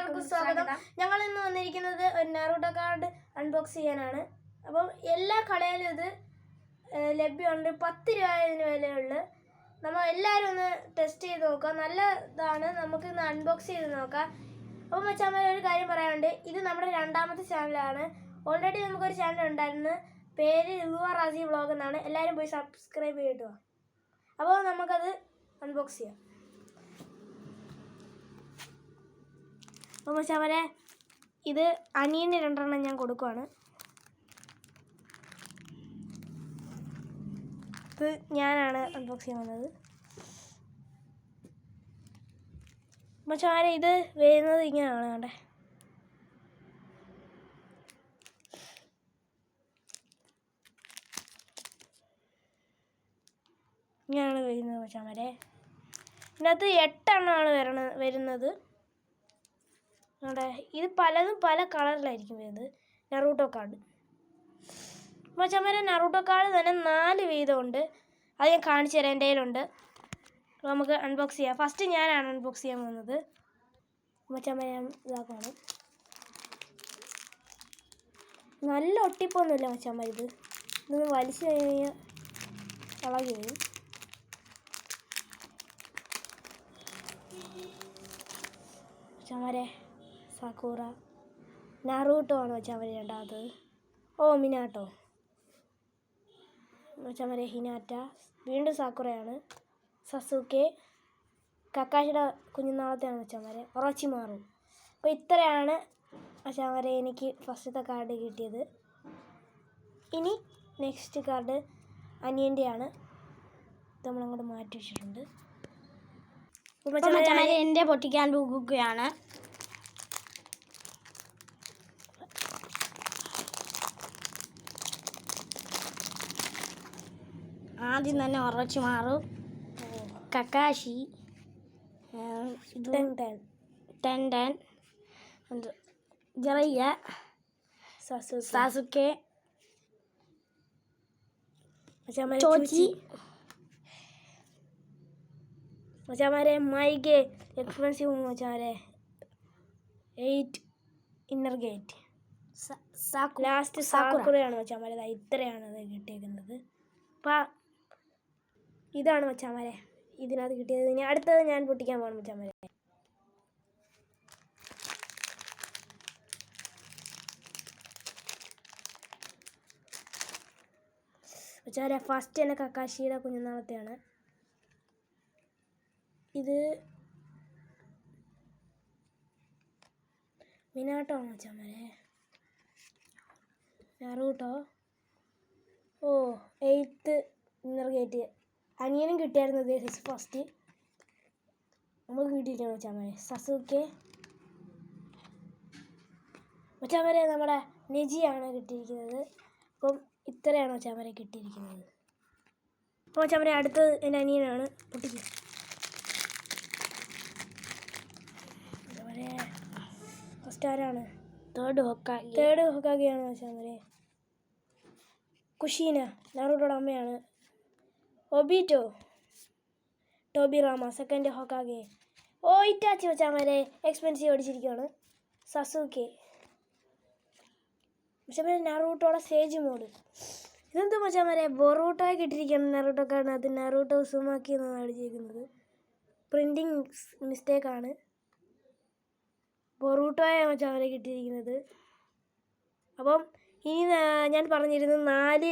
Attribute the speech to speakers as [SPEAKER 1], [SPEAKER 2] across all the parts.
[SPEAKER 1] എല്ലാവർക്കും സ്വാഗതം. ഞങ്ങൾ ഇന്ന് വന്നിരിക്കുന്നത് ഒരു നാറൂട്ടോ കാർഡ് അൺബോക്സ് ചെയ്യാനാണ്. അപ്പം എല്ലാ കടയിലും ഇത് ലഭ്യമുണ്ട്. പത്ത് രൂപ ഇതിന് വിലയുള്ളു. നമ്മൾ എല്ലാവരും ഒന്ന് ടെസ്റ്റ് ചെയ്ത് നോക്കാം. നല്ലതാണ്. നമുക്ക് ഇന്ന് അൺബോക്സ് ചെയ്ത് നോക്കാം. അപ്പം വെച്ചാൽ ഒരു കാര്യം പറയാനുണ്ട്. ഇത് നമ്മുടെ രണ്ടാമത്തെ ചാനലാണ് ഓൾറെഡി നമുക്കൊരു ചാനൽ ഉണ്ടായിരുന്നു. പേര് യുവ റാസി വ്ളോഗ് എന്നാണ്. എല്ലാവരും പോയി സബ്സ്ക്രൈബ് ചെയ്തിട്ട് അപ്പോൾ നമുക്കത് അൺബോക്സ് ചെയ്യാം. അപ്പോൾ അവരെ ഇത് അനിയന് രണ്ടെണ്ണം ഞാൻ കൊടുക്കുവാണ്. ഇത് ഞാനാണ് അൺബോക്സ് ചെയ്യാൻ വന്നത്. മച്ചാമരെ ഇത് വരുന്നത് ഇങ്ങനെയാണ് കണ്ടേ. ഇങ്ങനെയാണ് വരുന്നത് മച്ചാമരെ ഇതിനകത്ത് എട്ടെണ്ണമാണ് വരണ വരുന്നത്. അവിടെ ഇത് പലതും പല കളറിലായിരിക്കും വരുന്നത്. നറൂട്ടോ കാർഡ് മച്ചമ്മരെ നറൂട്ടോ കാർഡ് തന്നെ നാല് വീതമുണ്ട്. അത് ഞാൻ കാണിച്ചു തരാം എന്റെ കയ്യിലുണ്ട്. നമുക്ക് അൺബോക്സ് ചെയ്യാം. ഫസ്റ്റ് ഞാനാണ് അൺബോക്സ് ചെയ്യാൻ പോകുന്നത്. മച്ചമ്മ ഞാൻ ഇതാക്കുകയാണ് നല്ല ഒട്ടിപ്പൊന്നുമില്ല മച്ചമ്മ ഇത്. ഇതൊന്ന് വലിച്ചു കഴിഞ്ഞാൽ ഇളകി വരും മച്ചമ്മരെ സക്കൂറ. നാറൂട്ടോ ആണ് വെച്ചാൽ രണ്ടാമത്തത്. ഓ മിനാട്ടോ. വെച്ചാൽ ഹിനാറ്റ. വീണ്ടും സാക്കുറയാണ്. സസുക്കെ കക്കാശിയുടെ കുഞ്ഞുനാളത്തെയാണ് വെച്ചാൽ ഉറച്ചി മാറും അപ്പോൾ ഇത്രയാണ് വെച്ചാൽ എനിക്ക് ഫസ്റ്റത്തെ കാർഡ് കിട്ടിയത്. ഇനി നെക്സ്റ്റ് കാർഡ് അനിയന്റെയാണ് നമ്മളങ്ങോട്ട് മാറ്റി വെച്ചിട്ടുണ്ട്.
[SPEAKER 2] എന്റെ പൊട്ടിക്കാൻ പോകുകയാണ് ആദ്യം തന്നെ ഉറച്ച് മാറും. കക്കാശി ടെൻഡൻ ജറയ്യ
[SPEAKER 1] സസു
[SPEAKER 2] സാസുക്കെ ചോച്ചി.
[SPEAKER 1] മച്ചാമാരെ മൈഗെ. എക്സ്പെൻസീവ് മച്ചാമാരെ? Eight inner gate. Last
[SPEAKER 2] Sakura.
[SPEAKER 1] സാക്കുറയാണ് മച്ചാമാരെ. ഇത്രയാണ് അത് കിട്ടിയേക്കുന്നത്. അപ്പം ഇതാണ് മച്ചാമരെ. ഇതിനകത്ത് കിട്ടിയത് ഇനി അടുത്തത് ഞാൻ പൊട്ടിക്കാൻ പോകണം മച്ചാമരെ. മച്ചാമാരെ ഫസ്റ്റ് തന്നെ കക്കാശിയുടെ കുഞ്ഞുനാളത്തെയാണ്. ഇത് മിനാട്ടോ മച്ചാമാരെ? നറൂട്ടോ ഓ എയ്ത്ത് ഇന്നർ ഗേറ്റ് അനിയനും കിട്ടിയായിരുന്നു ഇത് ഫസ്റ്റ് നമ്മൾ കിട്ടിയിട്ടാണ് മച്ചാമരെ? സസുക്കെ. മച്ചാമരെ നമ്മുടെ നെജിയാണ് കിട്ടിയിരിക്കുന്നത്. അപ്പം ഇത്രയാണ് മച്ചാമരെ കിട്ടിയിരിക്കുന്നത്. അപ്പോൾ മച്ചാമരെ അടുത്തത് എന്റെ അനിയനാണ്. പൊട്ടിക്കുക ഫസ്റ്റ് ആരാണ്?
[SPEAKER 2] Third ഹൊക്കായി
[SPEAKER 1] third ഹൊക്കാഗെയാണ് മച്ചാമരെ. കുഷീന നാറൂട്ടോടെ അമ്മയാണ്. Obito Tobirama second Hokage ഓ ഇറ്റാച്ചി മച്ചാമരെ എക്സ്പെൻസീവ് അടിച്ചിരിക്കുകയാണ് സസുക്കെ പക്ഷെ പിന്നെ നറൂട്ടോടെ സ്റ്റേജ് മോഡ് ഇതെന്ത് മച്ചാമരെ ബൊറൂട്ടോയെ കിട്ടിയിരിക്കുകയാണ് നറൂട്ടോ അത് നറൂട്ടോ സുമാക്കി എന്നാണ് അടിച്ചിരിക്കുന്നത്. പ്രിന്റിങ് മിസ്റ്റേക്കാണ് ബൊറൂട്ടോയെ മച്ചാമരെ കിട്ടിയിരിക്കുന്നത്. അപ്പം ഇനി ഞാൻ പറഞ്ഞിരുന്നു നാല്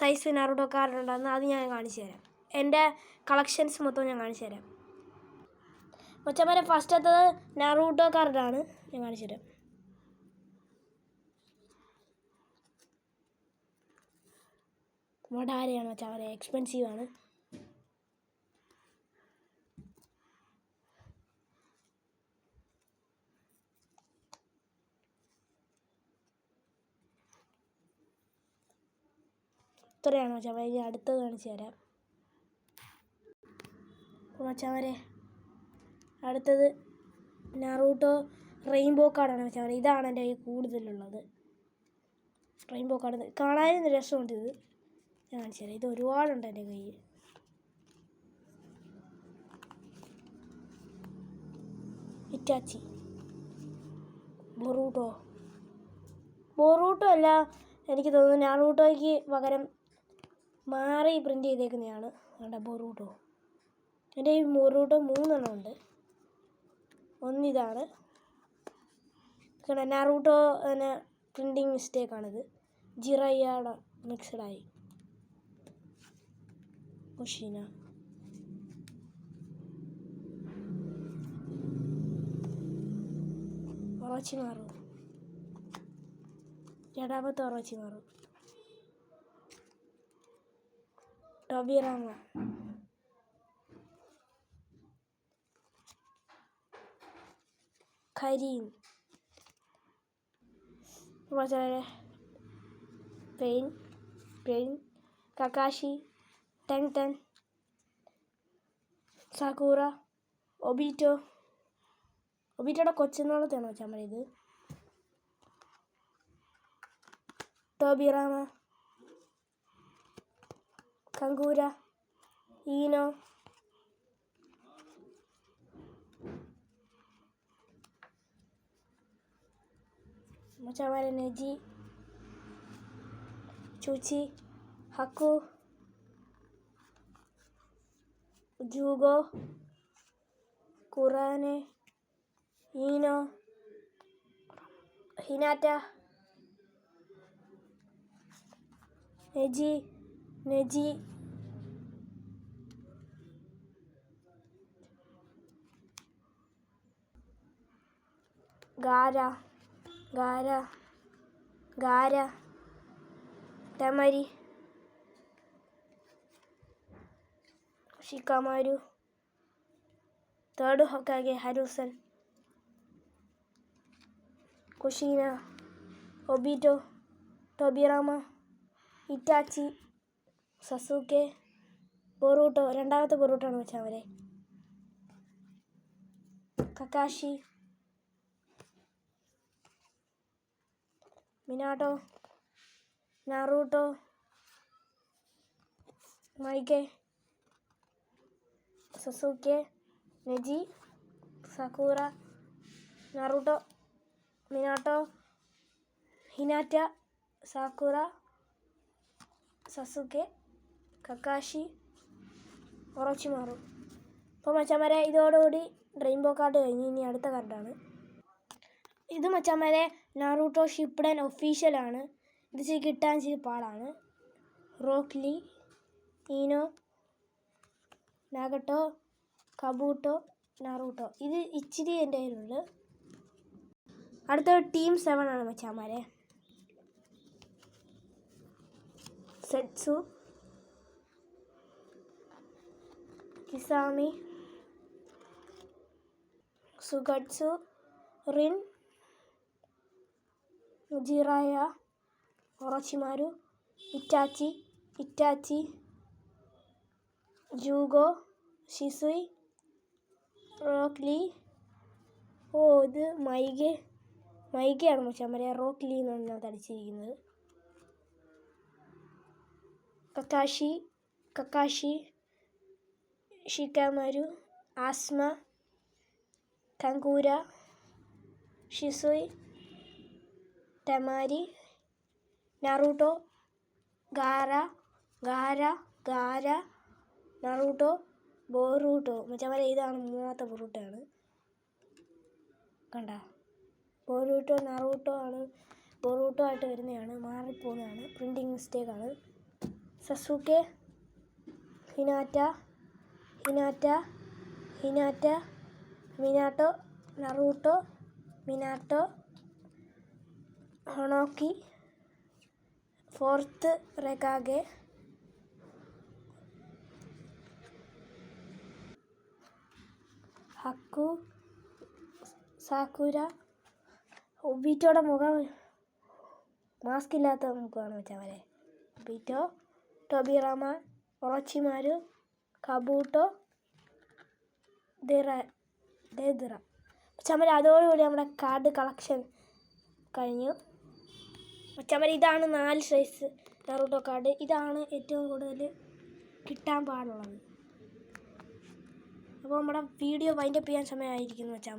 [SPEAKER 1] സൈസ് നറുട്ടോ കാർഡുണ്ടെന്ന് അത് ഞാൻ കാണിച്ചു തരാം. എന്റെ കളക്ഷൻസ് മൊത്തം ഞാൻ കാണിച്ചു തരാം. മച്ചമാരെ ഫസ്റ്റത്തത് നറൂട്ടോ കാർഡാണ് ഞാൻ കാണിച്ചു തരാം. വടാരയാണ് മച്ചമാരെ എക്സ്പെൻസീവ് ഇത്രയാണ് മച്ചാമാരെ ഇനി അടുത്തത് കാണിച്ചു തരാം. അപ്പോൾ അടുത്തത് നറൂട്ടോ റെയിൻബോ കാർഡാണ് മച്ചാമാരെ ഇതാണ് എന്റെ കയ്യിൽ കൂടുതലുള്ളത്. റെയിൻബോ കാർഡ് കാണാനും രസമുണ്ട് ഇത്. ഞാൻ കാണിച്ചു തരാം. ഇത് ഒരുപാടുണ്ട് എന്റെ കയ്യിൽ. ഇറ്റാച്ചി. ബൊറൂട്ടോ. ബൊറൂട്ടോ അല്ല എനിക്ക് തോന്നുന്നു നാറൂട്ടോയ്ക്ക് പകരം മാറി പ്രിന്റ് ചെയ്തേക്കുന്നതാണ് വേണ്ട ബൊറൂട്ടോ എന്റെ ഈ ബൊറൂട്ടോ മൂന്നെണ്ണം ഉണ്ട്. ഒന്നിതാണ്. നാറൂട്ടോ പിന്നെ പ്രിന്റിങ് മിസ്റ്റേക്കാണിത് ജിറയ്യാടെ മിക്സഡായി മുഷീന ഉറച്ചി മാറും. രണ്ടാമത്തെ ഉറച്ചി മാറും. ടോബിറാമ കരീം വളരെ Pain Pain Kakashi Tenten Sakura Obito ഒബീറ്റോയുടെ കൊച്ചുനാളത്തെയാണോ വെച്ചാൽ ഇത് ടോബിറാമ കങ്കൂര ഈനോ മച്ചാമാരെ നെജി ചൂച്ചി ഹക്കു ജൂഗോ ഖുറാനെ Ino Hinata Neji Neji. Gaara. Gaara. Gaara. Temari Shikamaru third Hokage Hiruzen. Kushina Obito. Tobirama. Itachi. Sasuke Boruto രണ്ടാമത്തെ ബൊറൂട്ടാണ് വെച്ചാൽ അവരെ Kakashi. Minato. Naruto. മൈക്കെ Sasuke Neji. Sakura Naruto. Minato. Hinata. Sakura. Sasuke Kakashi Orochimaru അപ്പോൾ മച്ചാമാരെ ഇതോടുകൂടി rainbow card കഴിഞ്ഞ് ഇനി അടുത്ത കാർഡാണ്. ഇത് മച്ചാമാരെ നാറൂട്ടോ ഷിപ്ഡൻ ഒഫീഷ്യലാണ് ഇത് കിട്ടാൻ ചെയ്ത് പാടാണ്. Rock Lee Ino Nagato Kabuto Naruto. ഇത് ഇച്ചിരി എന്റെ കയ്യിലുണ്ട്. അടുത്ത ടീം സെവൻ ആണ് മച്ചാമാരെ. Zetsu Kisame Suigetsu Rin Jiraiya Orochimaru Itachi Itachi Jugo Shisui Rock Lee ഓ ഇത് മൈഗെ മൈഗയാണ് മച്ചാൻ റോക്ലി എന്നാണ് ഞാൻ തടിച്ചിരിക്കുന്നത് Kakashi Kakashi Shikamaru Asuma Kankuro Shisui Temari Naruto Gaara Gaara Gaara Naruto Boruto. മറ്റേ ഇതാണ് മൂന്നാമത്തെ ബൊറൂട്ടയാണ് കണ്ട? ബോറൂട്ടോ നറൂട്ടോ ആണ് ബോറൂട്ടോ ആയിട്ട് വരുന്നതാണ് മാറിപ്പോകുന്നതാണ് printing മിസ്റ്റേക്കാണ് Sasuke Hinata Hinata Hinata Minato Naruto Minato ഹൊണോക്കി fourth റെഗാഗെ. Haku Sakura. ഒബീറ്റോയുടെ മുഖം മാസ്ക് ഇല്ലാത്ത മുഖമാണ് അവരെ ഒബീറ്റോ ടോബിറാമ ഒറച്ചിമാരു കബൂട്ടോ ദിറ ദിറ. ചമര അതോടുകൂടി നമ്മുടെ കാർഡ് കളക്ഷൻ കഴിഞ്ഞു. ചമര ഇതാണ് നാല് സൈസ് നെറൂട്ടോ കാർഡ്. ഇതാണ് ഏറ്റവും കൂടുതൽ കിട്ടാൻ പാടുള്ളത്. അപ്പോൾ നമ്മുടെ വീഡിയോ വൈൻഡപ്പ് ചെയ്യാൻ സമയമായിരിക്കുന്നു വെച്ചാൽ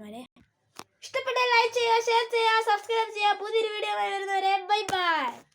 [SPEAKER 1] ഇഷ്ടപ്പെട്ട ലൈക്ക് ചെയ്യുക ഷെയർ ചെയ്യുക സബ്സ്ക്രൈബ് ചെയ്യുക. പുതിയൊരു വീഡിയോ വരുന്നത്